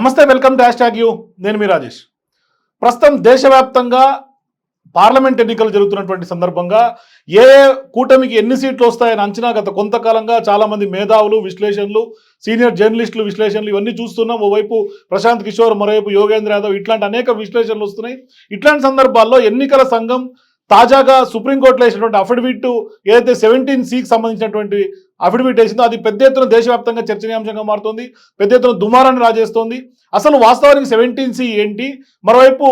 నమస్తే welcome to hash you. నేను మీ రాజేష్. ప్రస్తుతం దేశవ్యాప్తంగా పార్లమెంట్ ఎన్నికలు జరుగుతున్నటువంటి సందర్భంగా ఏ కూటమికి ఎన్ని సీట్లు వస్తాయని అంచనా గత కొంతకాలంగా చాలామంది మేధావులు విశ్లేషణలు సీనియర్ జర్నలిస్టులు విశ్లేషణలు ఇవన్నీ చూస్తున్నాం. ఓవైపు ప్రశాంత్ కిషోర్ మరోవైపు యోగేంద్ర యాదవ్ ఇట్లాంటి అనేక విశ్లేషణలు వస్తున్నాయి. ఇట్లాంటి సందర్భాల్లో ఎన్నికల సంఘం తాజాగా సుప్రీంకోర్టులో వేసినటువంటి అఫిడవిట్ ఏదైతే సెవెంటీన్ సికి సంబంధించినటువంటి అఫిడవిట్ వేసిందో అది పెద్ద ఎత్తున దేశవ్యాప్తంగా చర్చనీయాంశంగా మారుతోంది పెద్ద ఎత్తున దుమారాన్ని రాజేస్తోంది. అసలు వాస్తవానికి సెవెంటీన్ సి ఏంటి? మరోవైపు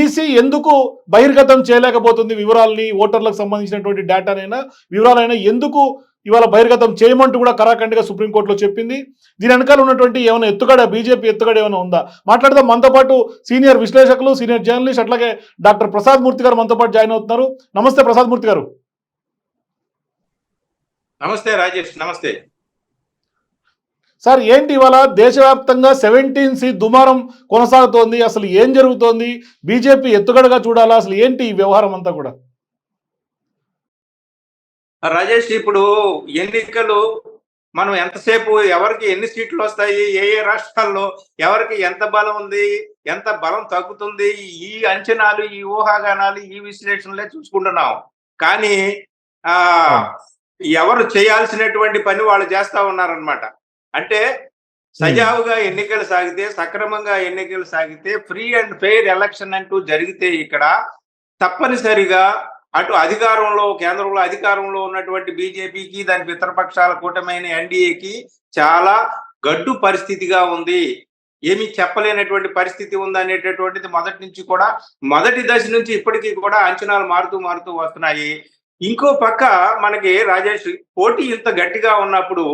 ఈసీ ఎందుకు బహిర్గతం చేయలేకపోతుంది వివరాలని ఓటర్లకు సంబంధించినటువంటి డేటానైనా వివరాలైనా ఎందుకు ఇవాళ బహిర్గతం చేయమంటూ కూడా కరాఖండిగా సుప్రీంకోర్టులో చెప్పింది. దీని వెనకాల ఉన్నటువంటి ఏమైనా ఎత్తుగడ బీజేపీ ఎత్తుగడ ఏమైనా ఉందా? మాట్లాడదాం. మనతో పాటు సీనియర్ విశ్లేషకులు సీనియర్ జర్నలిస్ట్ అట్లాగే డాక్టర్ ప్రసాద్ మూర్తి గారు మనతో పాటు జాయిన్ అవుతున్నారు. నమస్తే ప్రసాద్ మూర్తి గారు. నమస్తే రాజేష్ నమస్తే. సార్ ఏంటి ఇవాళ దేశవ్యాప్తంగా సెవెంటీన్ సి దుమారం కొనసాగుతోంది? అసలు ఏం జరుగుతోంది? బీజేపీ ఎత్తుగడగా చూడాలా? అసలు ఏంటి ఈ వ్యవహారం అంతా కూడా? రాజేష్ ఇప్పుడు ఎన్నికలు మనం ఎంతసేపు ఎవరికి ఎన్ని సీట్లు వస్తాయి ఏ ఏ రాష్ట్రాల్లో ఎవరికి ఎంత బలం ఉంది ఎంత బలం తగ్గుతుంది ఈ అంచనాలు ఈ ఊహాగానాలు ఈ విశ్లేషణలే చూసుకుంటున్నాం. కానీ ఆ ఎవరు చేయాల్సినటువంటి పని వాళ్ళు చేస్తా ఉన్నారనమాట అంటే సజావుగా ఎన్నికలు సాగితే సక్రమంగా ఎన్నికలు సాగితే ఫ్రీ అండ్ ఫెయిర్ ఎలక్షన్ అంటూ జరిగితే ఇక్కడ తప్పనిసరిగా అటు అధికారంలో కేంద్రంలో అధికారంలో ఉన్నటువంటి బీజేపీకి దాని పితృపక్షాల కూటమైన ఎన్డీఏకి చాలా గడ్డు పరిస్థితిగా ఉంది. ఏమీ చెప్పలేనటువంటి పరిస్థితి ఉందనేటటువంటిది మొదటి నుంచి కూడా మొదటి దశ నుంచి ఇప్పటికీ కూడా అంచనాలు మారుతూ మారుతూ వస్తున్నాయి. ఇంకో పక్క మనకి రాజేష్ పోటీ ఇంత గట్టిగా ఉన్నప్పుడు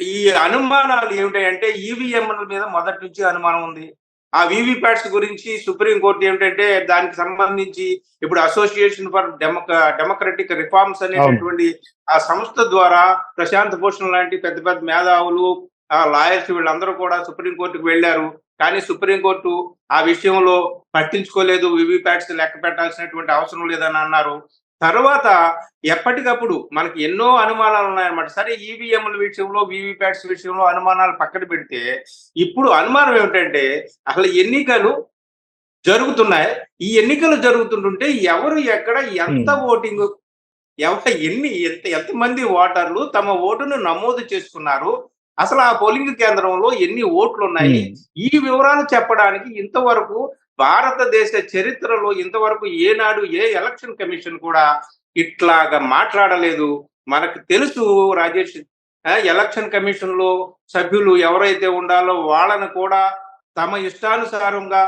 ఈ అనుమానాలు ఏమిటంటే ఈవీఎంల మీద మొదటి నుంచి అనుమానం ఉంది. ఆ వివిప్యాట్స్ గురించి సుప్రీంకోర్టు ఏమిటంటే దానికి సంబంధించి ఇప్పుడు association for demo democratic reforms అనేటటువంటి ఆ సంస్థ ద్వారా ప్రశాంత్ భూషణ్ లాంటి పెద్ద పెద్ద మేధావులు ఆ లాయర్స్ వీళ్ళందరూ కూడా సుప్రీంకోర్టుకు వెళ్ళారు. కానీ సుప్రీంకోర్టు ఆ విషయంలో పట్టించుకోలేదు వివిప్యాట్స్ లెక్క పెట్టాల్సినటువంటి అవసరం లేదని అన్నారు. తర్వాత ఎప్పటికప్పుడు మనకి ఎన్నో అనుమానాలు ఉన్నాయన్నమాట. సరే ఈవీఎంల విషయంలో వీవీప్యాట్స్ విషయంలో అనుమానాలు పక్కన పెడితే ఇప్పుడు అనుమానం ఏమిటంటే అసలు ఎన్నికలు జరుగుతున్నాయి. ఈ ఎన్నికలు జరుగుతుంటుంటే ఎవరు ఎక్కడ ఎంత ఓటింగ్ ఎవరు ఎన్ని ఎంత ఎంతమంది ఓటర్లు తమ ఓటును నమోదు చేసుకున్నారు. అసలు ఆ పోలింగ్ కేంద్రంలో ఎన్ని ఓట్లు ఉన్నాయి ఈ వివరాలు చెప్పడానికి ఇంతవరకు భారతదేశ చరిత్రలో ఇంతవరకు ఏనాడు ఏ ఎలక్షన్ కమిషన్ కూడా ఇట్లాగా మాట్లాడలేదు. మనకు తెలుసు రాజేష్ ఎలక్షన్ కమిషన్లో సభ్యులు ఎవరైతే ఉండాలో వాళ్ళను కూడా తమ ఇష్టానుసారంగా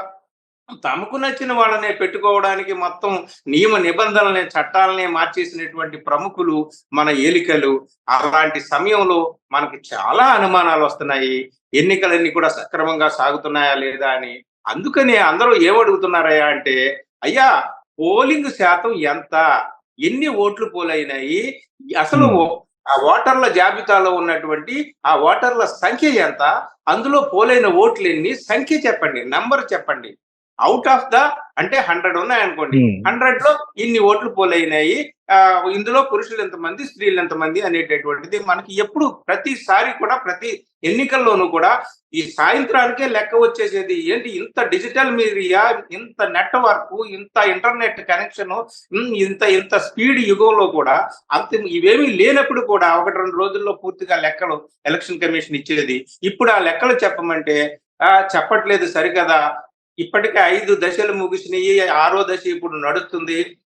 తమకు నచ్చిన వాళ్ళనే పెట్టుకోవడానికి మొత్తం నియమ నిబంధనల్ని చట్టాలనే మార్చేసినటువంటి ప్రముఖులు మన ఏలికలు. అలాంటి సమయంలో మనకి చాలా అనుమానాలు వస్తున్నాయి. ఎన్నికలన్నీ కూడా సక్రమంగా సాగుతున్నాయా లేదా అని. అందుకనే అందరూ ఏమడుగుతున్నారయ్యా అంటే అయ్యా పోలింగ్ శాతం ఎంత? ఎన్ని ఓట్లు పోలైనాయి? అసలు ఆ ఓటర్ల జాబితాలో ఉన్నటువంటి ఆ ఓటర్ల సంఖ్య ఎంత? అందులో పోలైన ఓట్లు ఎన్ని సంఖ్య చెప్పండి నంబర్ చెప్పండి. అవుట్ ఆఫ్ ద అంటే హండ్రెడ్ ఉన్నాయి అనుకోండి హండ్రెడ్లో ఇన్ని ఓట్లు పోలైనాయి. ఆ, ఇందులో పురుషులు ఎంతమంది స్త్రీలు ఎంతమంది అనేటటువంటిది మనకి ఎప్పుడు ప్రతిసారి కూడా ప్రతి ఎన్నికల్లోనూ కూడా ఈ సాయంత్రానికే లెక్క వచ్చేసేది. ఏంటి? ఇంత డిజిటల్ మీడియా ఇంత నెట్వర్క్ ఇంత ఇంటర్నెట్ కనెక్షన్ ఇంత ఇంత స్పీడ్ యుగంలో కూడా అంత ఇవేమీ లేనప్పుడు కూడా ఒకటి రెండు రోజుల్లో పూర్తిగా లెక్కలు ఎలక్షన్ కమిషన్ ఇచ్చేది. ఇప్పుడు ఆ లెక్కలు చెప్పమంటే ఆ చెప్పట్లేదు సరికదా ఇప్పటికే ఐదు దశలు ముగిసినాయి ఆరో దశ ఇప్పుడు నడుస్తుంది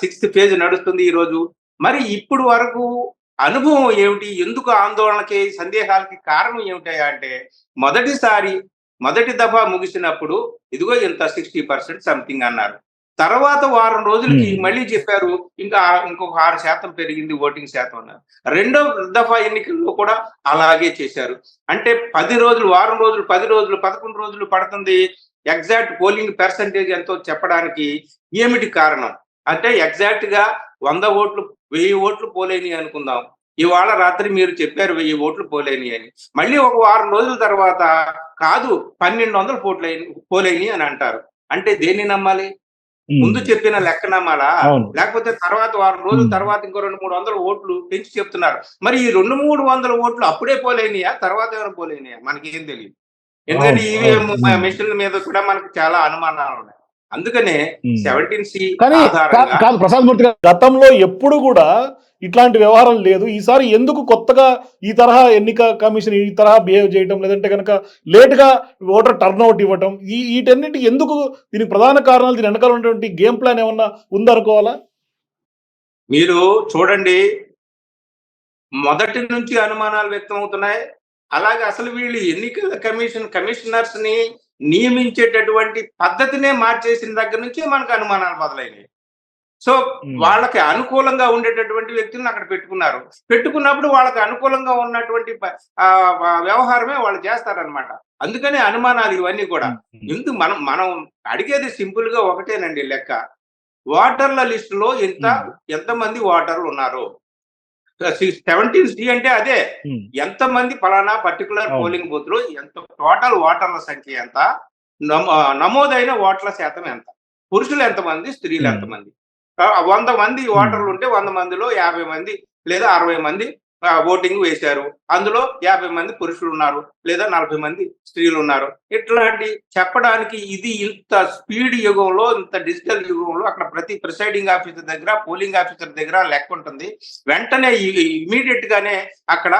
సిక్స్త్ ఫేజ్ నడుస్తుంది ఈ రోజు. మరి ఇప్పుడు వరకు అనుభవం ఏమిటి? ఎందుకు ఆందోళనకి సందేహాలకి కారణం ఏమిటి అంటే మొదటిసారి మొదటి దఫా ముగిసినప్పుడు ఇదిగో ఇంత సిక్స్టీ పర్సెంట్ సంథింగ్ అన్నారు. తర్వాత వారం రోజులకి. మళ్ళీ చెప్పారు ఇంకా ఇంకొక ఆరు శాతం పెరిగింది ఓటింగ్ శాతం అన్నారు. రెండో దఫా ఎన్నికల్లో కూడా అలాగే చేశారు. అంటే పది రోజులు వారం రోజులు పది రోజులు పదకొండు రోజులు పడుతుంది. ఎగ్జాక్ట్ పోలింగ్ పర్సంటేజ్ ఎంతో చెప్పడానికి ఏమిటి కారణం? అంటే ఎగ్జాక్ట్గా వంద ఓట్లు వెయ్యి ఓట్లు పోలేని అనుకుందాం. ఇవాళ రాత్రి మీరు చెప్పారు వెయ్యి ఓట్లు పోలేని అని. మళ్ళీ ఒక వారం రోజుల తర్వాత కాదు పన్నెండు వందల పోట్లు పోలేని అని అంటారు. అంటే దేన్ని నమ్మాలి? ముందు చెప్పిన లెక్క నమ్మాలా లేకపోతే తర్వాత వారం రోజుల. తర్వాత ఇంకో రెండు మూడు వందల ఓట్లు పెంచి చెప్తున్నారు. మరి ఈ రెండు మూడు వందల ఓట్లు అప్పుడే పోలేనియా? తర్వాత ఎవరు పోలేనియా? మనకి ఏం తెలియదు ఎందుకంటే అవును, ఈవీఎం అవును. మిషన్ల మీద కూడా మనకు చాలా అనుమానాలు ఉన్నాయి అందుకనే. సెవెంటీన్ సి కానీ కా- ఆధారంగా కాదు ప్రసాద్ మూర్తి గారు గతంలో ఎప్పుడు కూడా ఇట్లాంటి వ్యవహారం లేదు ఈసారి ఎందుకు కొత్తగా ఈ తరహా ఎన్నిక కమిషన్ ఈ తరహా బిహేవ్ చేయడం లేదంటే కనుక లేట్గా ఓటర్ టర్న్అవుట్ ఇవ్వటం ఈ వీటన్నిటి ఎందుకు దీనికి ప్రధాన కారణాలు దీని వెనకాల ఉన్నటువంటి గేమ్ ప్లాన్ ఏమన్నా ఉందనుకోవాలా మీరు చూడండి మొదటి నుంచి అనుమానాలు వ్యక్తం అవుతున్నాయి అలాగే అసలు వీళ్ళు ఎన్నికల కమిషన్ కమిషనర్స్ని నియమించేటటువంటి పద్ధతినే మార్చేసిన దగ్గర నుంచి మనకు అనుమానాలు మొదలైనవి సో. వాళ్ళకి అనుకూలంగా ఉండేటటువంటి వ్యక్తులను అక్కడ పెట్టుకున్నారు. పెట్టుకున్నప్పుడు వాళ్ళకి అనుకూలంగా ఉన్నటువంటి వ్యవహారమే వాళ్ళు చేస్తారనమాట అందుకనే అనుమానాలు ఇవన్నీ కూడా. ఎందుకు మనం మనం అడిగేది సింపుల్గా ఒకటేనండి లెక్క. ఓటర్ల లిస్ట్లో ఎంత. ఎంతమంది ఓటర్లు ఉన్నారు. సెవెంటీన్ సి అంటే అదే. ఎంత మంది ఫలానా పర్టికులర్. పోలింగ్ బూత్లో ఎంత టోటల్ ఓటర్ల సంఖ్య ఎంత నమోదైన ఓట్ల శాతం ఎంత పురుషులు ఎంతమంది స్త్రీలు. ఎంతమంది వంద మంది ఓటర్లు ఉంటే వంద మందిలో యాభై మంది లేదా అరవై మంది ఓటింగ్ వేశారు. అందులో యాభై మంది పురుషులు ఉన్నారు లేదా నలభై మంది స్త్రీలు ఉన్నారు. ఇట్లాంటి చెప్పడానికి ఇది ఇంత స్పీడ్ యుగంలో ఇంత డిజిటల్ యుగంలో అక్కడ ప్రతి ప్రిసైడింగ్ ఆఫీసర్ దగ్గర పోలింగ్ ఆఫీసర్ దగ్గర లెక్క ఉంటుంది. వెంటనే ఇమీడియట్ గానే అక్కడ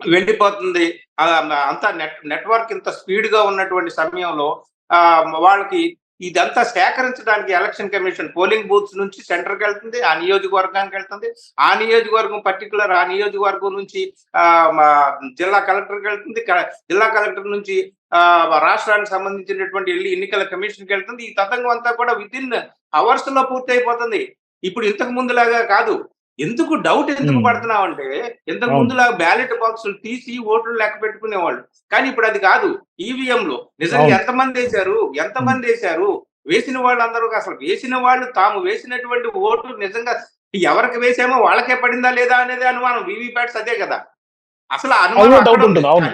వెళ్ళిపోతుంది. అంతా నెట్ నెట్వర్క్ ఇంత స్పీడ్గా ఉన్నటువంటి సమయంలో ఆ వాళ్ళకి ఇదంతా సేకరించడానికి ఎలక్షన్ కమిషన్ పోలింగ్ బూత్స్ నుంచి సెంటర్కి వెళ్తుంది ఆ నియోజకవర్గానికి వెళ్తుంది. ఆ నియోజకవర్గం పర్టికులర్ ఆ నియోజకవర్గం నుంచి ఆ జిల్లా కలెక్టర్కి వెళ్తుంది. క- జిల్లా కలెక్టర్ నుంచి ఆ రాష్ట్రానికి సంబంధించినటువంటి వెళ్ళి ఎన్నికల కమిషన్కి వెళ్తుంది. ఈ తతంగం అంతా కూడా విత్ ఇన్ అవర్స్లో పూర్తి అయిపోతుంది ఇప్పుడు ఇంతకు ముందులాగా కాదు. ఎందుకు డౌట్ ఎందుకు. పడుతున్నావు అంటే ఇంతకు. ముందులాగా బ్యాలెట్ బాక్సులు తీసి ఓట్లు లెక్క పెట్టుకునేవాళ్ళు. కానీ ఇప్పుడు అది కాదు. ఈవీఎం లో నిజంగా. ఎంతమంది వేశారు? ఎంతమంది వేశారు? వేసిన వాళ్ళందరూ అసలు వేసిన వాళ్ళు తాము వేసినటువంటి ఓటు నిజంగా ఎవరికి వేసామో వాళ్ళకే పడిందా లేదా అనేది అనుమానం. వీవీప్యాట్స్ అదే కదా. అసలు డౌట్. ఉంటుంది. అవును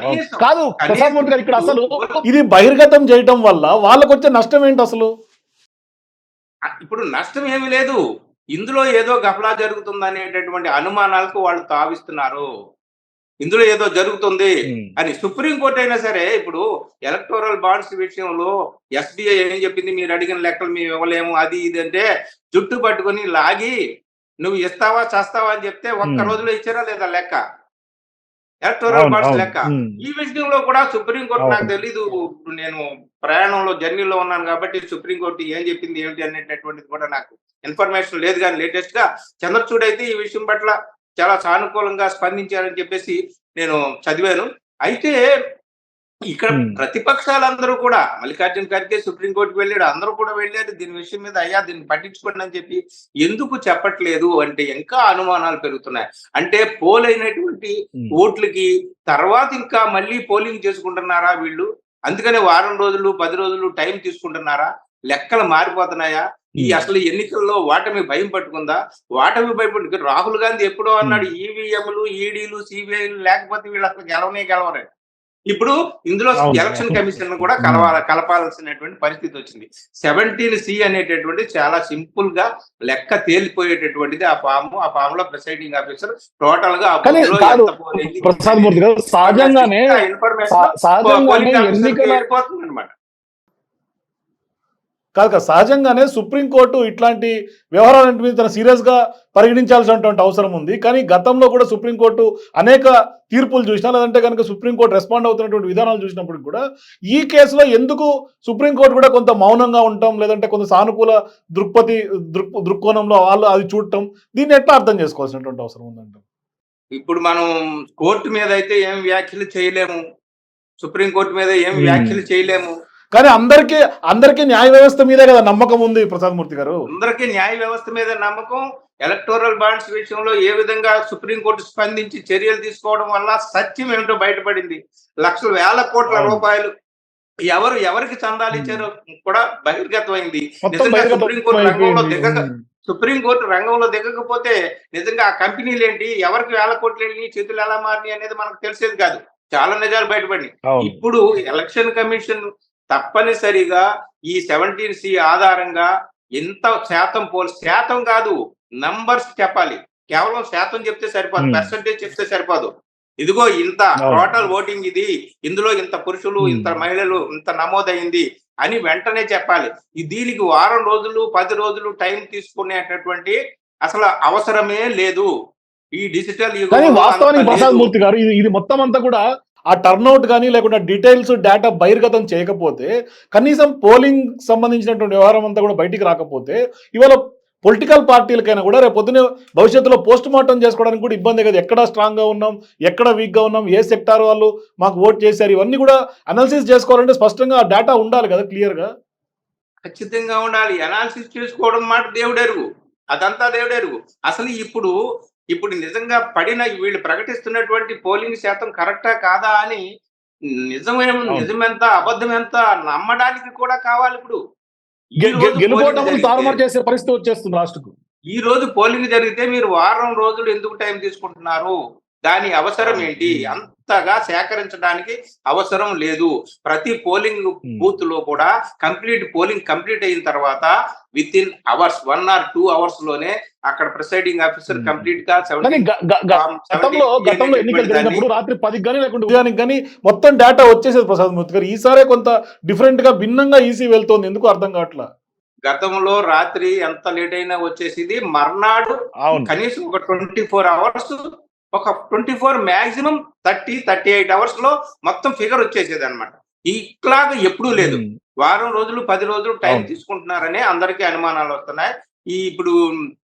కాదు ప్రసాద్ మూర్తి గారు ఇక్కడ అసలు ఇది బహిర్గతం చేయటం వల్ల వాళ్ళకు వచ్చే నష్టం ఏంటి అసలు? ఇప్పుడు నష్టం ఏమీ లేదు. ఇందులో ఏదో గఫలా జరుగుతుంది అనేటటువంటి అనుమానాలకు వాళ్ళు తావిస్తున్నారు ఇందులో ఏదో జరుగుతుంది. అని సుప్రీంకోర్టు అయినా సరే ఇప్పుడు ఎలక్టోరల్ బాండ్స్ విషయంలో ఎస్బీఐ ఏం చెప్పింది మీరు అడిగిన లెక్కలు మేము ఇవ్వలేము అది ఇది అంటే జుట్టు పట్టుకొని లాగి నువ్వు ఇస్తావా చేస్తావా అని చెప్తే ఒక్క. రోజులో ఇచ్చారా లేదా లెక్క ఎలక్టోరల్ బాండ్స్ లెక్క. ఈ విషయంలో కూడా సుప్రీంకోర్టు. నాకు తెలీదు నేను ప్రయాణంలో జర్నీలో ఉన్నాను కాబట్టి సుప్రీంకోర్టు ఏం చెప్పింది ఏమిటి అనేటటువంటిది కూడా నాకు ఇన్ఫర్మేషన్ లేదు. కానీ లేటెస్ట్గా చంద్రచూడ్ అయితే ఈ విషయం పట్ల చాలా సానుకూలంగా స్పందించారని చెప్పేసి నేను చదివాను. అయితే ఇక్కడ. ప్రతిపక్షాలందరూ కూడా మల్లికార్జున ఖర్గే సుప్రీంకోర్టుకు వెళ్ళాడు అందరూ కూడా వెళ్ళారు. దీని విషయం మీద అయ్యా దీన్ని పట్టించుకోండి అని చెప్పి ఎందుకు చెప్పట్లేదు అంటే ఇంకా అనుమానాలు పెరుగుతున్నాయి. అంటే పోల్ అయినటువంటి. ఓట్లకి తర్వాత ఇంకా మళ్ళీ పోలింగ్ చేసుకుంటున్నారా వీళ్ళు? అందుకనే వారం రోజులు పది రోజులు టైం తీసుకుంటున్నారా? లెక్కలు మారిపోతున్నాయా? ఈ. అసలు ఎన్నికల్లో వాటమి భయం పట్టుకుందా? వాటమి భయపట్టు రాహుల్ గాంధీ ఎప్పుడో అన్నాడు ఈవీఎంలు ఈడీలు సిబిఐలు లేకపోతే వీళ్ళు అసలు గెలవనే గెలవరు. ఇప్పుడు ఇందులో. ఎలక్షన్ కమిషన్ కూడా కలవాల కలపాల్సినటువంటి పరిస్థితి వచ్చింది సెవెంటీన్ సి అనేటటువంటి చాలా సింపుల్గా లెక్క తేలిపోయేటటువంటిది ఆ పాము ఆ పాములో ప్రిసైడింగ్ ఆఫీసర్ టోటల్గా ఆ కానీ బూత్లో కాదు ఎంత పోలింగ్ ప్రసాద్ మూర్తి గారు సహజంగానే ఇన్ఫర్మేషన్ సహ- సహజంగానే పోలింగ్ ఎన్నికల వెళ్ళిపోతుంది అనమాట కాదు కాదు సహజంగానే సుప్రీంకోర్టు ఇట్లాంటి వ్యవహారాలంటి మీద తన సీరియస్గా పరిగణించాల్సినటువంటి అవసరం ఉంది. కానీ గతంలో కూడా సుప్రీంకోర్టు అనేక తీర్పులు చూసినా లేదంటే కనుక సుప్రీంకోర్టు రెస్పాండ్ అవుతున్నటువంటి విధానాలు చూసినప్పుడు కూడా ఈ కేసులో ఎందుకు సుప్రీంకోర్టు కూడా కొంత మౌనంగా ఉండటం లేదంటే కొంత సానుకూల దృక్పథి దృక్ దృక్కోణంలో వాళ్ళు అది చూడటం దీన్ని ఎట్లా అర్థం చేసుకోవాల్సినటువంటి అవసరం ఉందంట ఇప్పుడు మనం కోర్టు మీద అయితే ఏం వ్యాఖ్యలు చేయలేము. సుప్రీం కోర్టు మీద ఏం. వ్యాఖ్యలు చేయలేము. కానీ అందరికీ అందరికీ న్యాయ వ్యవస్థ మీదే కదా నమ్మకం ఉంది ప్రసాద్ మూర్తి గారు అందరికీ న్యాయ వ్యవస్థ మీద నమ్మకం ఎలక్టోరల్ బాండ్స్ విషయంలో ఏ విధంగా సుప్రీంకోర్టు స్పందించి చర్యలు తీసుకోవడం వల్ల సత్యం ఏమిటో బయటపడింది లక్షల వేల కోట్ల. రూపాయలు ఎవరు ఎవరికి చందాలు ఇచ్చారో కూడా బహిర్గతమైంది నిజంగా బహిర్గతం సుప్రీంకోర్టు రంగంలో. దిగక. సుప్రీంకోర్టు రంగంలో దిగకపోతే నిజంగా ఆ కంపెనీలు ఏంటి ఎవరికి వేల కోట్లు వెళ్ళి చేతులు ఎలా మారినాయి అనేది మనకు తెలిసేది కాదు చాలా నిజాలు బయటపడినాయి అవును ఇప్పుడు ఎలక్షన్ కమిషన్ తప్పనిసరిగా ఈ సెవెంటీన్ సి ఆధారంగా ఎంత శాతం పోల్ శాతం కాదు నంబర్స్ చెప్పాలి కేవలం శాతం చెప్తే సరిపోదు. పర్సంటేజ్ చెప్తే సరిపోదు ఇదిగో ఇంత. టోటల్ ఓటింగ్ ఇది ఇందులో ఇంత పురుషులు. ఇంత మహిళలు ఇంత నమోదైంది అని వెంటనే చెప్పాలి ఈ దీనికి వారం రోజులు పది రోజులు టైం తీసుకునేటటువంటి అసలు అవసరమే లేదు ఈ డిజిటల్ వాస్తవానికి ప్రసాద్. మూర్తి గారు ఇది మొత్తం అంతా కూడా ఆ టర్నౌట్ కానీ లేకుండా డీటెయిల్స్ డేటా బహిర్గతం చేయకపోతే కనీసం పోలింగ్ సంబంధించినటువంటి వ్యవహారం అంతా కూడా బయటికి రాకపోతే ఇవాళ పొలిటికల్ పార్టీలకైనా కూడా రేపు పొద్దున భవిష్యత్తులో పోస్ట్ మార్టం చేసుకోవడానికి కూడా ఇబ్బంది కదా. ఎక్కడ స్ట్రాంగ్గా ఉన్నాం ఎక్కడ వీక్గా ఉన్నాం ఏ సెక్టార్ వాళ్ళు మాకు ఓట్ చేశారు ఇవన్నీ కూడా అనాలిసిస్ చేసుకోవాలంటే స్పష్టంగా ఆ డేటా ఉండాలి కదా క్లియర్గా ఖచ్చితంగా ఉండాలి. అనాలిసిస్ చేసుకోవడం మాట దేవుడెరుగు. అదంతా దేవుడెరుగు. అసలు ఇప్పుడు ఇప్పుడు నిజంగా పడిన వీళ్ళు ప్రకటిస్తున్నటువంటి పోలింగ్ శాతం కరెక్టా కాదా అని నిజమేం. నిజమెంత అబద్ధం ఎంత నమ్మడానికి కూడా కావాలి ఇప్పుడు. చేసే పరిస్థితి వచ్చేస్తుంది లాస్ట్కు ఈ రోజు పోలింగ్ జరిగితే మీరు వారం రోజులు ఎందుకు టైం తీసుకుంటున్నారు? దాని అవసరం ఏంటి? అంతగా సేకరించడానికి అవసరం లేదు. ప్రతి పోలింగ్ బూత్లో కూడా కంప్లీట్ పోలింగ్ కంప్లీట్ అయిన తర్వాత within hours one or two అవర్స్లోనే అక్కడ ప్రిసైడింగ్ ఆఫీసర్. కంప్లీట్గా కానీ 70 గ- గ- గ- గతంలో గతంలో ఎన్నికలు జరిగినప్పుడు రాత్రి పది కానీ లేకుంటే ఉదయానికి కానీ మొత్తం డేటా వచ్చేసేది ప్రసాద్ మూర్తి గారు. ఈసారే కొంత డిఫరెంట్గా భిన్నంగా ఈసీ వెళ్తోంది. ఎందుకు అర్థం కావట్లా? గతంలో రాత్రి ఎంత లేట్ అయినా వచ్చేసింది మర్నాడు కనీసం ఒక ట్వంటీ ఫోర్ అవర్స్ ఒక twenty four maximum thirty thirty eight అవర్స్లో మొత్తం ఫిగర్ వచ్చేసేది అనమాట ఇట్లాగా ఎప్పుడూ లేదు. వారం రోజులు పది రోజులు టైం. తీసుకుంటున్నారని అందరికీ అనుమానాలు వస్తున్నాయి. ఈ ఇప్పుడు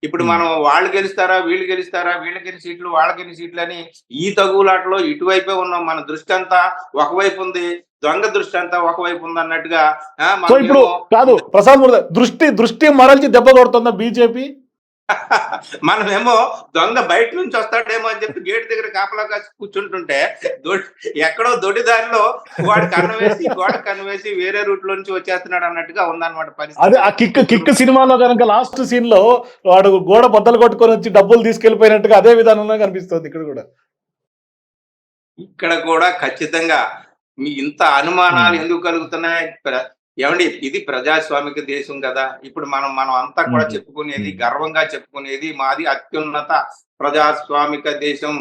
ఇప్పుడు. మనం వాళ్ళు గెలుస్తారా వీళ్ళు గెలుస్తారా వీళ్ళకి ఎన్ని సీట్లు వాళ్ళకి ఎన్ని సీట్లు అని ఈ తగులాటలో ఇటువైపే ఉన్నాం. మన దృష్టి అంతా ఒకవైపు ఉంది. దొంగ దృష్టి అంతా ఒకవైపు ఉంది అన్నట్టుగా ఇప్పుడు కాదు ప్రసాద్ దృష్టి దృష్టి మరల్చి దెబ్బ కొడుతుందా బీజేపీ? మనమేమో దొంగ బయట నుంచి వస్తాడేమో అని చెప్పి గేట్ దగ్గర కాపలా కాసి కూర్చుంటుంటే ఎక్కడో దొడి దారిలో వాడు కన్ను వేసి గోడ కన్ను వేసి వేరే రూట్లో నుంచి వచ్చేస్తున్నాడు అన్నట్టుగా ఉందన్నమాట అదే ఆ కిక్ కిక్ సినిమాలో కనుక లాస్ట్ సీన్లో వాడు గోడ బద్దలు కొట్టుకొని వచ్చి డబ్బులు తీసుకెళ్ళిపోయినట్టుగా అదే విధానంలో కనిపిస్తుంది ఇక్కడ కూడా. ఇక్కడ కూడా ఖచ్చితంగా మీ ఇంత అనుమానాలు. ఎందుకు కలుగుతున్నాయి? ఏమండి ఇది ప్రజాస్వామిక దేశం కదా. ఇప్పుడు మనం మనం అంతా కూడా. చెప్పుకునేది. గర్వంగా చెప్పుకునేది మాది అత్యున్నత ప్రజాస్వామిక దేశం.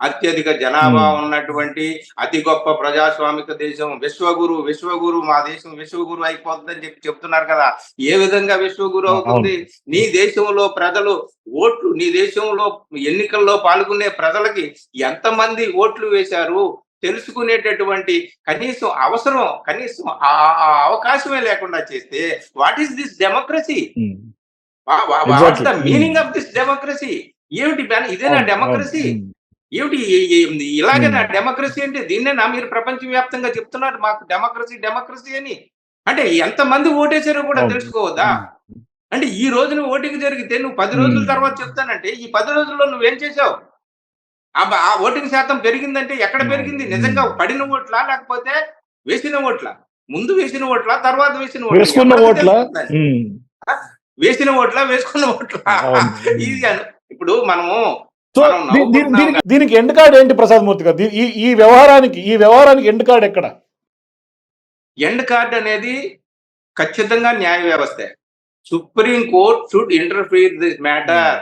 అత్యధిక జనాభా. ఉన్నటువంటి అతి గొప్ప ప్రజాస్వామిక దేశం. విశ్వగురు విశ్వగురు మా దేశం విశ్వగురు అయిపోతుందని చెప్పి చెప్తున్నారు కదా. ఏ విధంగా విశ్వగురు అవుతుంది? నీ దేశంలో ప్రజలు ఓట్లు నీ దేశంలో ఎన్నికల్లో పాల్గొనే ప్రజలకి ఎంతమంది ఓట్లు వేశారు? తెలుసుకునేటటువంటి కనీసం అవసరం కనీసం ఆ అవకాశమే లేకుండా చేస్తే what is this democracy Exactly. The meaning of this democracy ఏమిటి ఇదేనా డెమోక్రసీ అవును. ఏమిటి ఇలాగే నా Hmm. డెమోక్రసీ అంటే దీన్నేనా మీరు ప్రపంచవ్యాప్తంగా చెప్తున్నారు మాకు డెమోక్రసీ డెమోక్రసీ అని అంటే ఎంతమంది ఓటేసారో కూడా. తెలుసుకోవద్దా అంటే ఈ రోజున ఓటింగ్ జరిగితే నువ్వు పది Hmm. రోజుల తర్వాత చెప్తానంటే ఈ పది రోజుల్లో నువ్వేం చేసావు ఆ ఓటింగ్ శాతం పెరిగిందంటే ఎక్కడ. పెరిగింది? నిజంగా పడిన ఓట్లా లేకపోతే వేసిన ఓట్ల? ముందు వేసిన ఓట్ల తర్వాత వేసిన ఓట్ల? ఓట్ల. వేసిన ఓట్ల వేసుకున్న ఓట్ల. ఇది ఇప్పుడు మనము సో దీనికి దీనికి ఎండ్ కార్డ్ ఏంటి ప్రసాద్ మూర్తి గారు? ఈ ఈ వ్యవహారానికి ఈ వ్యవహారానికి ఎండ్ కార్డ్ ఎక్కడ? ఎండ్ కార్డ్ అనేది ఖచ్చితంగా న్యాయ వ్యవస్థ. Supreme court should interfere this matter.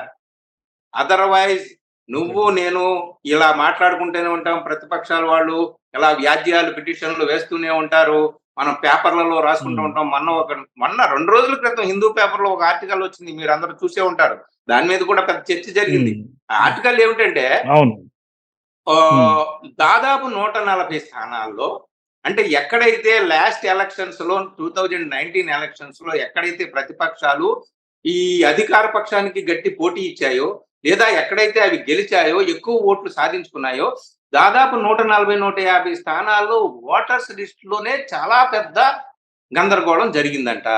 Otherwise నువ్వు నేను ఇలా మాట్లాడుకుంటూనే ఉంటాం. ప్రతిపక్షాల వాళ్ళు ఇలా వ్యాజ్యాలు పిటిషన్లు వేస్తూనే ఉంటారు. మనం పేపర్లలో రాసుకుంటూ. ఉంటాం. మొన్న ఒక మొన్న రెండు రోజుల క్రితం హిందూ పేపర్లో ఒక ఆర్టికల్ వచ్చింది. మీరు అందరూ చూసే ఉంటారు. దాని మీద కూడా పెద్ద చర్చ జరిగింది. ఆర్టికల్ ఏమిటంటే దాదాపు నూట నలభై స్థానాల్లో అంటే ఎక్కడైతే లాస్ట్ ఎలక్షన్స్లో టూ థౌజండ్ నైన్టీన్ ఎలక్షన్స్లో ఎక్కడైతే ప్రతిపక్షాలు ఈ అధికార పక్షానికి గట్టి పోటీ ఇచ్చాయో లేదా ఎక్కడైతే అవి గెలిచాయో ఎక్కువ ఓట్లు సాధించుకున్నాయో దాదాపు నూట నలభై నూట యాభై స్థానాల్లో ఓటర్స్ లిస్ట్లోనే చాలా పెద్ద గందరగోళం జరిగిందంట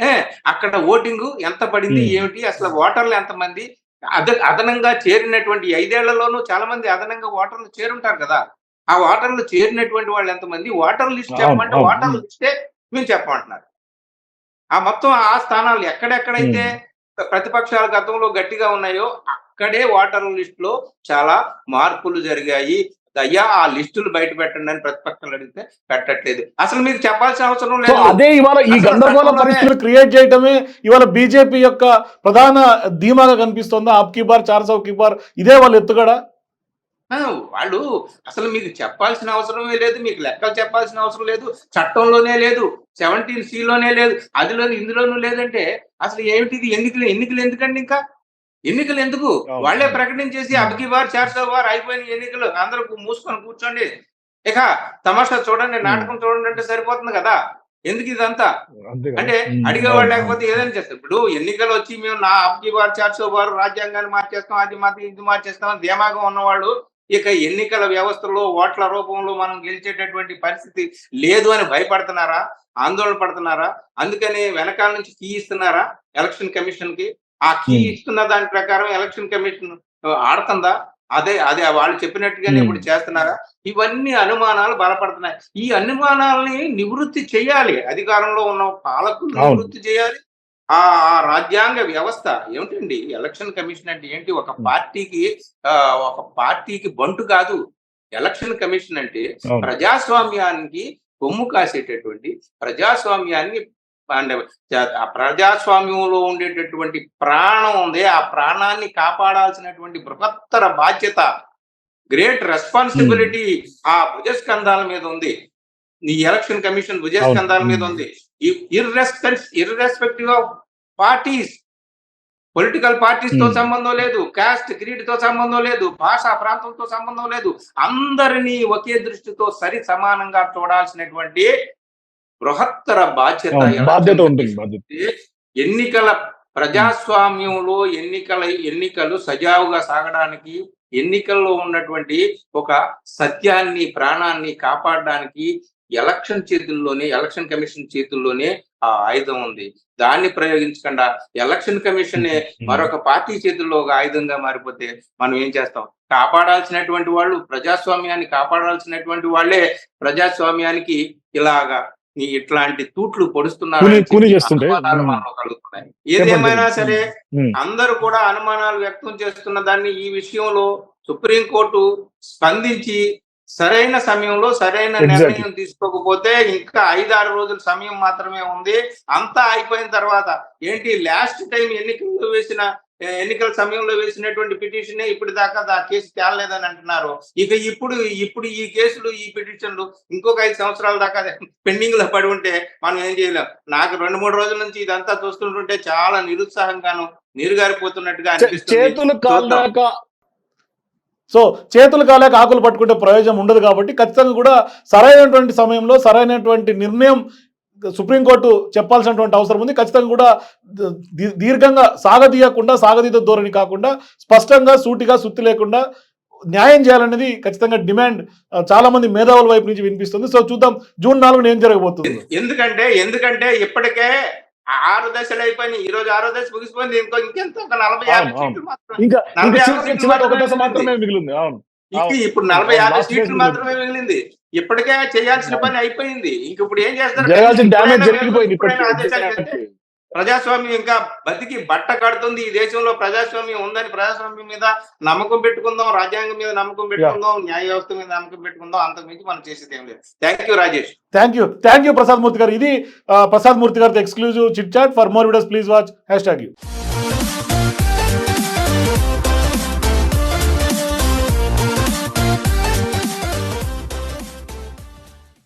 ఏ అక్కడ ఓటింగ్ ఎంత పడింది. ఏమిటి అసలు ఓటర్లు ఎంతమంది అద అదనంగా చేరినటువంటి ఐదేళ్ళలోనూ చాలా మంది అదనంగా ఓటర్లు చేరుంటారు కదా ఆ ఓటర్లు చేరినటువంటి వాళ్ళు ఎంతమంది ఓటర్ లిస్ట్ చెప్పమంటే. ఓటర్ లిస్టే మేము చెప్పమంటున్నారు ఆ మొత్తం ఆ స్థానాలు ఎక్కడెక్కడైతే ప్రతిపక్షాల గతంలో గట్టిగా ఉన్నాయో అక్కడే ఓటర్ లిస్ట్లో చాలా మార్పులు జరిగాయి. అయ్యా ఆ లిస్టులు బయట పెట్టండి అని ప్రతిపక్షాలు అడిగితే పెట్టట్లేదు. అసలు మీకు చెప్పాల్సిన అవసరం లేదు. అదే ఇవాళ ఈ గందరగోళ పరిస్థితులు క్రియేట్ చేయటమే ఇవాళ బీజేపీ యొక్క ప్రధాన ధీమాగా కనిపిస్తుందా? అబ్ కీ బార్ చార్ సౌ కీ బార్ ఇదే వాళ్ళ ఎత్తుగడ? వాళ్ళు అసలు మీకు చెప్పాల్సిన అవసరమే లేదు. మీకు లెక్కలు చెప్పాల్సిన అవసరం లేదు. చట్టంలోనే లేదు. సెవెంటీన్లోనే లేదు. అదిలోని ఇందులోనూ లేదంటే అసలు ఏమిటిది? ఎన్నికలు ఎన్నికలు ఎందుకండి ఇంకా? ఎన్నికలు ఎందుకు. వాళ్ళే ప్రకటించేసి అవును. అబ్కి బార్ చార్సో బార్ అయిపోయిన ఎన్నికలు అందరూ మూసుకొని కూర్చోండి. ఇక తమాషా చూడండి నాటకం చూడండి అంటే సరిపోతుంది కదా? ఎందుకు ఇదంతా. అంటే అడిగేవాళ్ళు లేకపోతే ఏదైనా చేస్తారు. ఇప్పుడు ఎన్నికలు వచ్చి మేము నా అబ్కి వారు చార్సో వారు రాజ్యాంగాన్ని మార్చేస్తాం అది మాత్రం ఇది మార్చేస్తాం అని ధీమాగా ఉన్నవాళ్ళు ఇక ఎన్నికల వ్యవస్థలో ఓట్ల రూపంలో మనం గెలిచేటటువంటి పరిస్థితి లేదు అని భయపడుతున్నారా? ఆందోళన పడుతున్నారా? అందుకని వెనకాల నుంచి కీ ఇస్తున్నారా ఎలక్షన్ కమిషన్కి ఆ కీ. ఇస్తున్న దాని ప్రకారం ఎలక్షన్ కమిషన్ ఆడుతుందా అదే అదే వాళ్ళు చెప్పినట్టుగానే. ఇప్పుడు చేస్తున్నారా ఇవన్నీ అనుమానాలు బలపడుతున్నాయి ఈ అనుమానాలని నివృత్తి చేయాలి అధికారంలో ఉన్న పాలకులు. నివృత్తి చేయాలి ఆ ఆ రాజ్యాంగ వ్యవస్థ ఏమిటండి ఎలక్షన్ కమిషన్ అంటే ఏంటి ఒక. పార్టీకి ఒక పార్టీకి బంటు కాదు ఎలక్షన్ కమిషన్ అంటే. ప్రజాస్వామ్యానికి కొమ్ము కాసేటటువంటి ప్రజాస్వామ్యాన్ని అంటే ప్రజాస్వామ్యంలో ఉండేటటువంటి ప్రాణం ఉంది. ఆ ప్రాణాన్ని కాపాడాల్సినటువంటి బృహత్తర బాధ్యత గ్రేట్ రెస్పాన్సిబిలిటీ ఆ భుజస్కంధాల మీద ఉంది. ఈ ఎలక్షన్ కమిషన్ భుజస్కంధాల మీద. ఉంది. ఇర్రెస్పెక్ట్ ఇర్రెస్పెక్టివ్ ఆఫ్ పార్టీస్ పొలిటికల్ పార్టీస్తో. సంబంధం లేదు కాస్ట్ క్రీడ్తో సంబంధం లేదు భాషా ప్రాంతంతో సంబంధం లేదు. అందరినీ ఒకే దృష్టితో సరి సమానంగా చూడాల్సినటువంటి బృహత్తర బాధ్యత బాధ్యత ఉంటుంది. ఎన్నికల ప్రజాస్వామ్యంలో ఎన్నికల ఎన్నికలు సజావుగా సాగడానికి ఎన్నికల్లో ఉన్నటువంటి ఒక సత్యాన్ని ప్రాణాన్ని కాపాడడానికి ఎలక్షన్ చేతుల్లోనే ఎలక్షన్ కమిషన్ చేతుల్లోనే ఆ ఆయుధం ఉంది. దాన్ని ప్రయోగించకుండా ఎలక్షన్ కమిషన్ మరొక పార్టీ చేతుల్లో ఒక ఆయుధంగా మారిపోతే మనం ఏం చేస్తాం? కాపాడాల్సినటువంటి వాళ్ళు ప్రజాస్వామ్యాన్ని కాపాడాల్సినటువంటి వాళ్ళే ప్రజాస్వామ్యానికి ఇలాగా ఇట్లాంటి తూట్లు పొడుస్తున్నారు ఏదేమైనా సరే. అందరూ కూడా అనుమానాలు వ్యక్తం చేస్తున్న దాన్ని ఈ విషయంలో సుప్రీంకోర్టు స్పందించి సరైన సమయంలో సరైన. నిర్ణయం తీసుకోకపోతే ఇంకా ఐదారు రోజుల సమయం మాత్రమే ఉంది. అంతా అయిపోయిన తర్వాత ఏంటి లాస్ట్ టైం ఎన్నికల్లో వేసిన ఎన్నికల సమయంలో వేసినటువంటి పిటిషన్ ఇప్పుడు దాకా ఆ కేసు తేలలేదని అంటున్నారు. ఇక ఇప్పుడు ఇప్పుడు ఈ కేసులు ఈ పిటిషన్లు ఇంకొక ఐదు సంవత్సరాల దాకా పెండింగ్లో పడి ఉంటే మనం ఏం చేయలేం. నాకు రెండు మూడు రోజుల నుంచి ఇదంతా చూస్తుంటుంటే చాలా నిరుత్సాహంగాను నీరుగారిపోతున్నట్టుగా చేతులు కాళ్ళాక సో చేతులు కాలేక ఆకులు పట్టుకుంటే ప్రయోజనం ఉండదు కాబట్టి ఖచ్చితంగా కూడా సరైనటువంటి సమయంలో సరైనటువంటి నిర్ణయం సుప్రీంకోర్టు చెప్పాల్సినటువంటి అవసరం ఉంది. ఖచ్చితంగా కూడా దీర్ఘంగా సాగదీయకుండా సాగదీత ధోరణి కాకుండా స్పష్టంగా సూటిగా సుత్తి లేకుండా న్యాయం చేయాలనేది ఖచ్చితంగా డిమాండ్ చాలా మంది మేధావుల వైపు నుంచి వినిపిస్తుంది. సో చూద్దాం జూన్ నాలుగున ఏం జరగబోతుంది. ఎందుకంటే ఎందుకంటే ఇప్పటికే ఆరు దశలు అయిపోయినాయి. ఈ రోజు ఆరో దశ ముగిసిపోయింది. ఇంకో ఇంకెంత నలభై మాత్రమే ఇంకా మాత్రమే మిగిలింది. అవును. ఇంక ఇప్పుడు నలభై యాభై సీట్లు మాత్రమే మిగిలింది. ఇప్పటికే చేయాల్సిన పని అయిపోయింది. ఇంక ఇప్పుడు ఏం చేస్తారు? ప్రజాస్వామ్యం ఇంకా బతికి బట్ట కడుతుంది. ఈ దేశంలో ప్రజాస్వామ్యం ఉందని ప్రజాస్వామ్యం మీద నమ్మకం పెట్టుకుందాం రాజ్యాంగం మీద నమ్మకం పెట్టుకుందాం న్యాయ వ్యవస్థ మీద నమ్మకం పెట్టుకుందాం. అంతకు మించి మనం చేసేది ఏం లేదు. Thank you Rajesh thank you thank you Prasad Murthy garu. ఇది ప్రసాద్ మూర్తి గారితో exclusive chit chat for more videos please watch hashtag you